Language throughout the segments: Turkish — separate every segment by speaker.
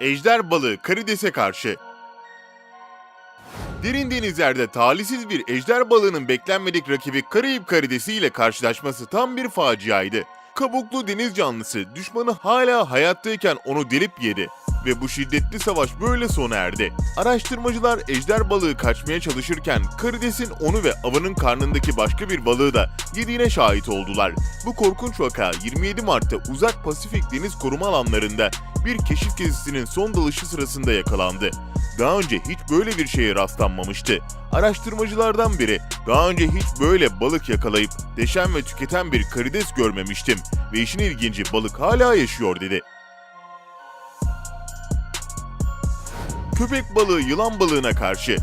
Speaker 1: Ejder balığı karidese karşı. Derin denizlerde talihsiz bir ejder balığının beklenmedik rakibi Karayip karidesi ile karşılaşması tam bir faciaydı. Kabuklu deniz canlısı düşmanı hala hayattayken onu delip yedi ve bu şiddetli savaş böyle sona erdi. Araştırmacılar ejder balığı kaçmaya çalışırken karidesin onu ve avının karnındaki başka bir balığı da yediğine şahit oldular. Bu korkunç vaka 27 Mart'ta uzak Pasifik deniz koruma alanlarında bir keşif gezisinin son dalışı sırasında yakalandı. Daha önce hiç böyle bir şeye rastlanmamıştı. Araştırmacılardan biri, daha önce hiç böyle balık yakalayıp deşen ve tüketen bir karides görmemiştim ve işin ilginci balık hala yaşıyor dedi. Köpek balığı yılan balığına karşı.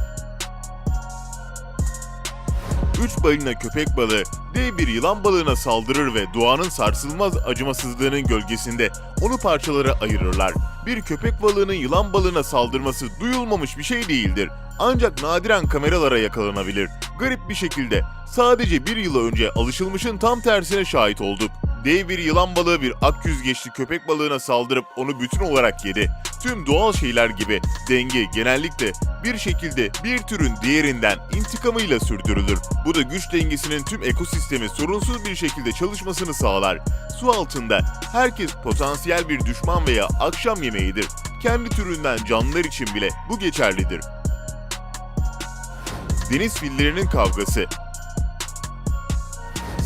Speaker 1: Üç balina köpek balığı dev bir yılan balığına saldırır ve doğanın sarsılmaz acımasızlığının gölgesinde onu parçalara ayırırlar. Bir köpek balığının yılan balığına saldırması duyulmamış bir şey değildir. Ancak nadiren kameralara yakalanabilir. Garip bir şekilde sadece bir yıl önce alışılmışın tam tersine şahit olduk. Dev bir yılan balığı bir ak yüzgeçli köpek balığına saldırıp onu bütün olarak yedi. Tüm doğal şeyler gibi denge genellikle bir şekilde bir türün diğerinden intikamıyla sürdürülür. Bu da güç dengesinin tüm ekosistemi sorunsuz bir şekilde çalışmasını sağlar. Su altında herkes potansiyel bir düşman veya akşam yemeğidir. Kendi türünden canlılar için bile bu geçerlidir. Deniz fillerinin kavgası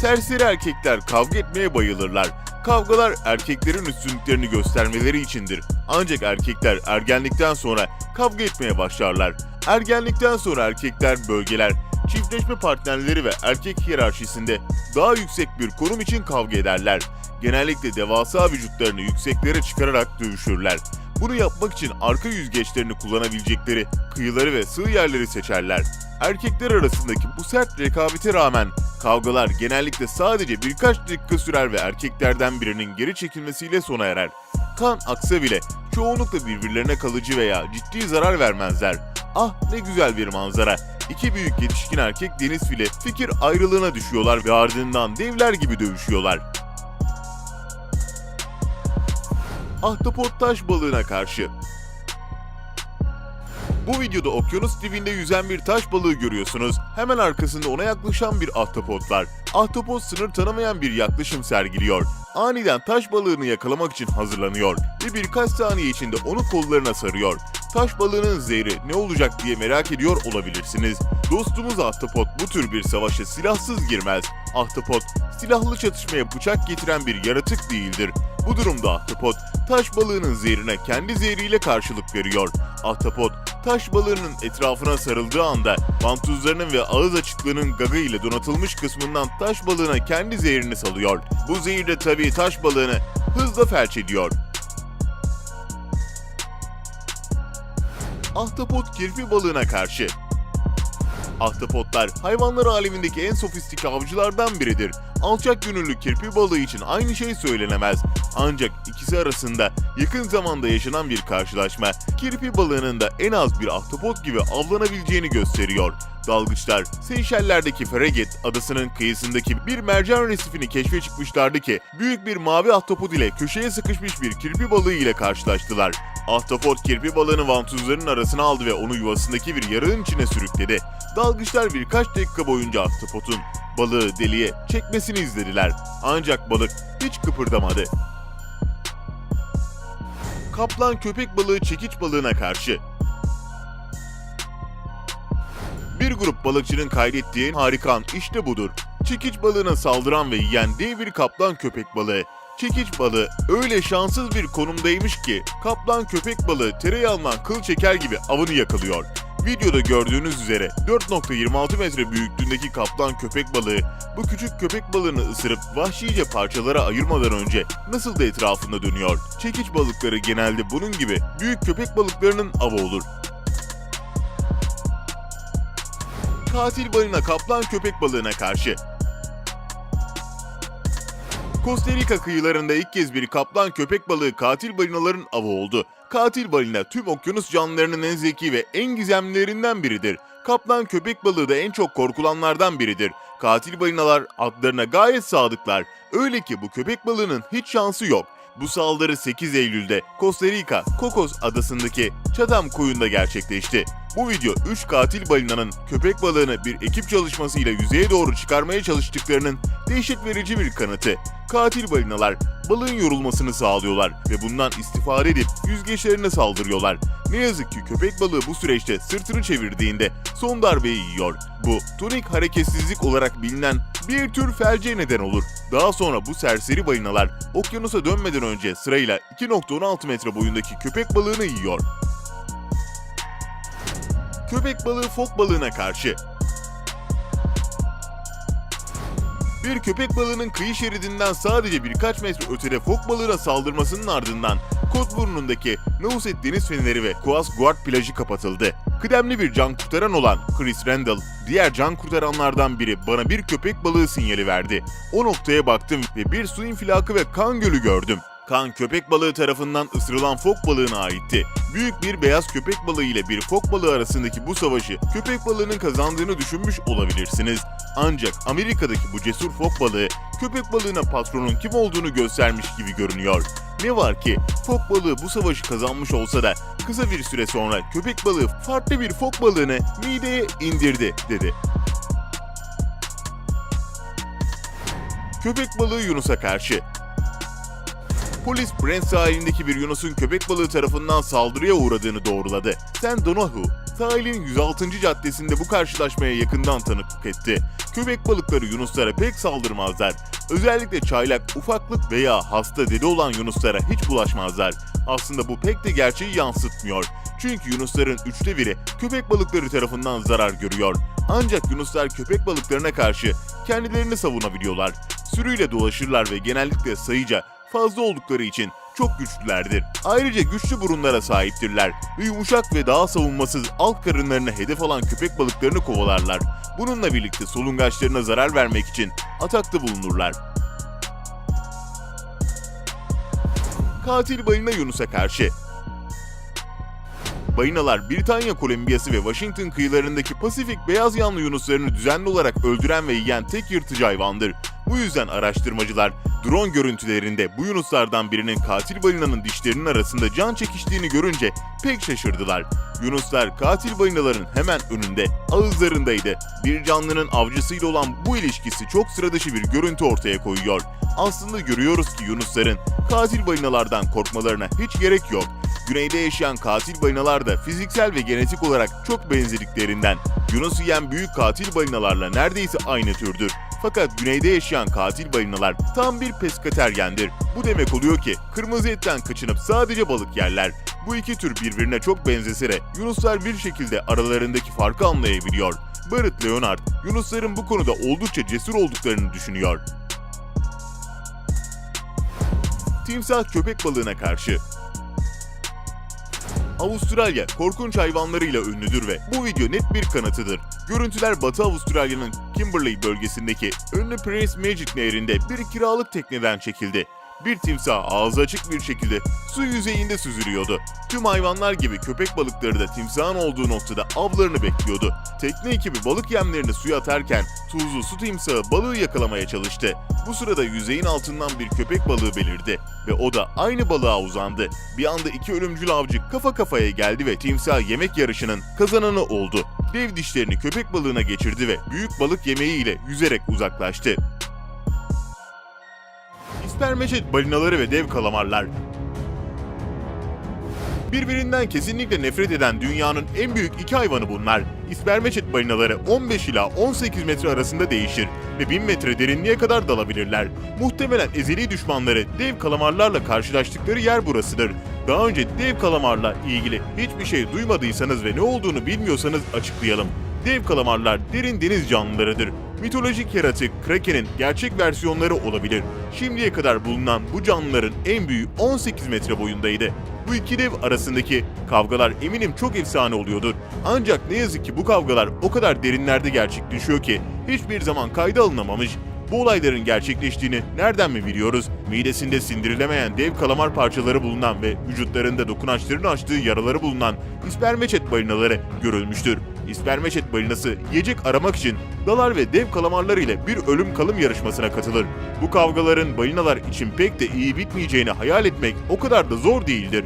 Speaker 1: Serseri erkekler kavga etmeye bayılırlar. Kavgalar erkeklerin üstünlüklerini göstermeleri içindir. Ancak erkekler ergenlikten sonra kavga etmeye başlarlar. Ergenlikten sonra erkekler bölgeler, çiftleşme partnerleri ve erkek hiyerarşisinde daha yüksek bir konum için kavga ederler. Genellikle devasa vücutlarını yükseklere çıkararak dövüşürler. Bunu yapmak için arka yüzgeçlerini kullanabilecekleri kıyıları ve sığ yerleri seçerler. Erkekler arasındaki bu sert rekabete rağmen kavgalar genellikle sadece birkaç dakika sürer ve erkeklerden birinin geri çekilmesiyle sona erer. Kan aksa bile çoğunlukla birbirlerine kalıcı veya ciddi zarar vermezler. Ah ne güzel bir manzara. İki büyük yetişkin erkek deniz file fikir ayrılığına düşüyorlar ve ardından devler gibi dövüşüyorlar. Ahtapot taş balığına karşı. Bu videoda okyanus dibinde yüzen bir taş balığı görüyorsunuz. Hemen arkasında ona yaklaşan bir ahtapot var. Ahtapot sınır tanımayan bir yaklaşım sergiliyor. Aniden taş balığını yakalamak için hazırlanıyor ve birkaç saniye içinde onu kollarına sarıyor. Taş balığının zehri ne olacak diye merak ediyor olabilirsiniz. Dostumuz Ahtapot bu tür bir savaşa silahsız girmez. Ahtapot, silahlı çatışmaya bıçak getiren bir yaratık değildir. Bu durumda Ahtapot, taş balığının zehrine kendi zehriyle karşılık veriyor. Ahtapot, taş balığının etrafına sarıldığı anda vantuzlarının ve ağız açıklığının gaga ile donatılmış kısmından taş balığına kendi zehrini salıyor. Bu zehir de tabii taş balığını hızla felç ediyor. Ahtapot kirpi balığına karşı. Ahtapotlar hayvanlar alemindeki en sofistike avcılardan biridir. Alçak gönüllü kirpi balığı için aynı şey söylenemez. Ancak ikisi arasında yakın zamanda yaşanan bir karşılaşma kirpi balığının da en az bir ahtapot gibi avlanabileceğini gösteriyor. Dalgıçlar Seyşeller'deki Freget adasının kıyısındaki bir mercan resifini keşfe çıkmışlardı ki büyük bir mavi ahtapot ile köşeye sıkışmış bir kirpi balığı ile karşılaştılar. Ahtapot kirpi balığını vantuzların arasına aldı ve onu yuvasındaki bir yarığın içine sürükledi. Dalgıçlar birkaç dakika boyunca ahtapotun balığı deliğe çekmesini izlediler. Ancak balık hiç kıpırdamadı. Kaplan köpek balığı çekiç balığına karşı. Bir grup balıkçının kaydettiği harika an işte budur. Çekiç balığına saldıran ve yiyen dev bir kaplan köpek balığı. Çekiç balığı öyle şanssız bir konumdaymış ki kaplan köpek balığı tereyağından kıl çeker gibi avını yakalıyor. Videoda gördüğünüz üzere 4.26 metre büyüklüğündeki kaplan köpek balığı bu küçük köpek balığını ısırıp vahşice parçalara ayırmadan önce nasıl da etrafında dönüyor. Çekiç balıkları genelde bunun gibi büyük köpek balıklarının avı olur. Katil balina kaplan köpek balığına karşı. Costa Rica kıyılarında ilk kez bir kaplan köpek balığı katil balinaların avı oldu. Katil balina tüm okyanus canlılarının en zeki ve en gizemlilerinden biridir. Kaplan köpek balığı da en çok korkulanlardan biridir. Katil balinalar adlarına gayet sadıklar. Öyle ki bu köpek balığının hiç şansı yok. Bu saldırı 8 Eylül'de Costa Rica, Cocos adasındaki Chatham koyunda gerçekleşti. Bu video 3 katil balinanın köpek balığını bir ekip çalışmasıyla yüzeye doğru çıkarmaya çalıştıklarının dehşet verici bir kanıtı. Katil balinalar balığın yorulmasını sağlıyorlar ve bundan istifade edip yüzgeçlerine saldırıyorlar. Ne yazık ki köpek balığı bu süreçte sırtını çevirdiğinde son darbeyi yiyor. Bu tonik hareketsizlik olarak bilinen bir tür felce neden olur. Daha sonra bu serseri balinalar okyanusa dönmeden önce sırayla 2.16 metre boyundaki köpek balığını yiyor. Köpek balığı fok balığına karşı Bir köpek balığının kıyı şeridinden sadece birkaç metre ötede fok balığına saldırmasının ardından Kotburnu'ndaki Nauset Deniz Feneri ve Kuas Guard plajı kapatıldı. Kıdemli bir can kurtaran olan Chris Randall, diğer can kurtaranlardan biri bana bir köpek balığı sinyali verdi. O noktaya baktım ve bir su infilakı ve kan gölü gördüm. Kan köpek balığı tarafından ısırılan fok balığına aitti. Büyük bir beyaz köpek balığı ile bir fok balığı arasındaki bu savaşı köpek balığının kazandığını düşünmüş olabilirsiniz. Ancak Amerika'daki bu cesur fok balığı köpek balığına patronun kim olduğunu göstermiş gibi görünüyor. Ne var ki fok balığı bu savaşı kazanmış olsa da kısa bir süre sonra köpek balığı farklı bir fok balığını mideye indirdi dedi. Köpek balığı Yunus'a karşı Polis Brent sahilindeki bir Yunus'un köpek balığı tarafından saldırıya uğradığını doğruladı. San Donahu, sahilin 106. caddesinde bu karşılaşmaya yakından tanıklık etti. Köpek balıkları Yunuslara pek saldırmazlar. Özellikle çaylak, ufaklık veya hasta dede olan Yunuslara hiç bulaşmazlar. Aslında bu pek de gerçeği yansıtmıyor. Çünkü Yunusların üçte biri köpek balıkları tarafından zarar görüyor. Ancak Yunuslar köpek balıklarına karşı kendilerini savunabiliyorlar. Sürüyle dolaşırlar ve genellikle sayıca fazla oldukları için çok güçlülerdir. Ayrıca güçlü burunlara sahiptirler ve yumuşak ve daha savunmasız alt karınlarına hedef alan köpek balıklarını kovalarlar. Bununla birlikte solungaçlarına zarar vermek için atakta bulunurlar. Katil balina Yunus'a karşı Balinalar Britanya Kolombiyası ve Washington kıyılarındaki Pasifik beyaz yanlı yunuslarını düzenli olarak öldüren ve yiyen tek yırtıcı hayvandır. Bu yüzden araştırmacılar drone görüntülerinde bu yunuslardan birinin katil balinanın dişlerinin arasında can çekiştiğini görünce pek şaşırdılar. Yunuslar katil balinaların hemen önünde, ağızlarındaydı. Bir canlının avcısıyla olan bu ilişkisi çok sıra dışı bir görüntü ortaya koyuyor. Aslında görüyoruz ki yunusların katil balinalardan korkmalarına hiç gerek yok. Güneyde yaşayan katil balinalar da fiziksel ve genetik olarak çok benzediklerinden Yunus yiyen büyük katil balinalarla neredeyse aynı türdür. Fakat güneyde yaşayan katil balinalar tam bir peskateryendir. Bu demek oluyor ki kırmızı etten kaçınıp sadece balık yerler. Bu iki tür birbirine çok benzese de Yunuslar bir şekilde aralarındaki farkı anlayabiliyor. Barrett Leonard, Yunusların bu konuda oldukça cesur olduklarını düşünüyor. Timsah köpek balığına karşı Avustralya korkunç hayvanlarıyla ünlüdür ve bu video net bir kanıtıdır. Görüntüler Batı Avustralya'nın Kimberley bölgesindeki ünlü Prince Magic Nehri'nde bir kiralık tekneden çekildi. Bir timsah ağzı açık bir şekilde su yüzeyinde süzülüyordu. Tüm hayvanlar gibi köpek balıkları da timsahın olduğu noktada avlarını bekliyordu. Tekne ekibi balık yemlerini suya atarken tuzlu su timsahı balığı yakalamaya çalıştı. Bu sırada yüzeyin altından bir köpek balığı belirdi ve o da aynı balığa uzandı. Bir anda iki ölümcül avcı kafa kafaya geldi ve timsah yemek yarışının kazananı oldu. Dev dişlerini köpek balığına geçirdi ve büyük balık yemeğiyle yüzerek uzaklaştı. İspermeçet balinaları ve dev kalamarlar Birbirinden kesinlikle nefret eden dünyanın en büyük iki hayvanı bunlar. İspermeçet balinaları 15 ila 18 metre arasında değişir ve 1000 metre derinliğe kadar dalabilirler. Muhtemelen ezeli düşmanları dev kalamarlarla karşılaştıkları yer burasıdır. Daha önce dev kalamarla ilgili hiçbir şey duymadıysanız ve ne olduğunu bilmiyorsanız açıklayalım. Dev kalamarlar derin deniz canlılarıdır. Mitolojik yaratık Kraken'in gerçek versiyonları olabilir. Şimdiye kadar bulunan bu canlıların en büyüğü 18 metre boyundaydı. Bu iki dev arasındaki kavgalar eminim çok efsane oluyordur. Ancak ne yazık ki bu kavgalar o kadar derinlerde gerçekleşiyor ki hiçbir zaman kayda alınamamış. Bu olayların gerçekleştiğini nereden mi biliyoruz? Midesinde sindirilemeyen dev kalamar parçaları bulunan ve vücutlarında dokunaçların açtığı yaraları bulunan ispermeçet balinaları görülmüştür. İspermeçet balinası yiyecek aramak için dalar ve dev kalamarlar ile bir ölüm kalım yarışmasına katılır. Bu kavgaların balinalar için pek de iyi bitmeyeceğini hayal etmek o kadar da zor değildir.